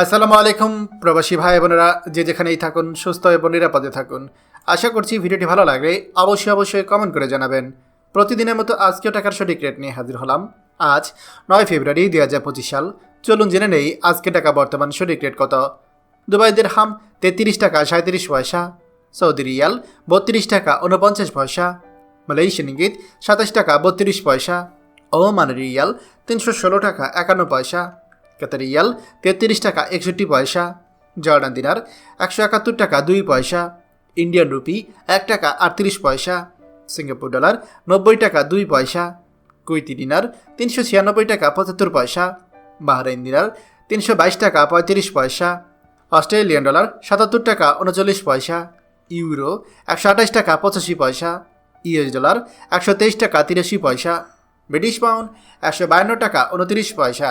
আসসালামু আলাইকুম, প্রবাসী ভাই বোনেরা, যে যেখানেই থাকুন, সুস্থ এবং নিরাপদে থাকুন। আশা করছি ভিডিওটি ভালো লাগলে অবশ্যই অবশ্যই কমেন্ট করে জানাবেন। প্রতিদিনের মতো আজকেও টাকার সঠিক রেট নিয়ে হাজির হলাম। আজ নয় ফেব্রুয়ারি দুই হাজার পঁচিশ সাল। চলুন জেনে নেই আজকে টাকা বর্তমান সঠিক রেট কত। দুবাইদের হাম তেত্রিশ টাকা সাঁত্রিশ পয়সা, সৌদি রিয়াল বত্রিশ টাকা উনপঞ্চাশ পয়সা, মালয়েশিয়ান ইঙ্গিত সাতাশ টাকা বত্রিশ পয়সা, ওমান রিয়াল তিনশো ষোলো টাকা একান্ন পয়সা কাতার রিয়াল তেত্রিশ টাকা একষট্টি পয়সা। জর্ডান দিনার, একশো একাত্তর টাকা দুই পয়সা। ইন্ডিয়ান রুপি, এক টাকা আটত্রিশ পয়সা। সিঙ্গাপুর ডলার, নব্বই টাকা দুই পয়সা। কুইতি দিনার, তিনশো ছিয়ানব্বই টাকা পঁচাত্তর পয়সা। বাহরাইন দিনার, তিনশো বাইশ টাকা পঁয়ত্রিশ পয়সা। অস্ট্রেলিয়ান ডলার, সাতাত্তর টাকা উনচল্লিশ পয়সা। ইউরো, একশো আঠাশ টাকা পঁচাশি পয়সা। ইউএস ডলার, একশো তেইশ টাকা তিরাশি পয়সা। ব্রিটিশ পাউন্ড, একশো বায়ান্ন টাকা উনত্রিশ পয়সা।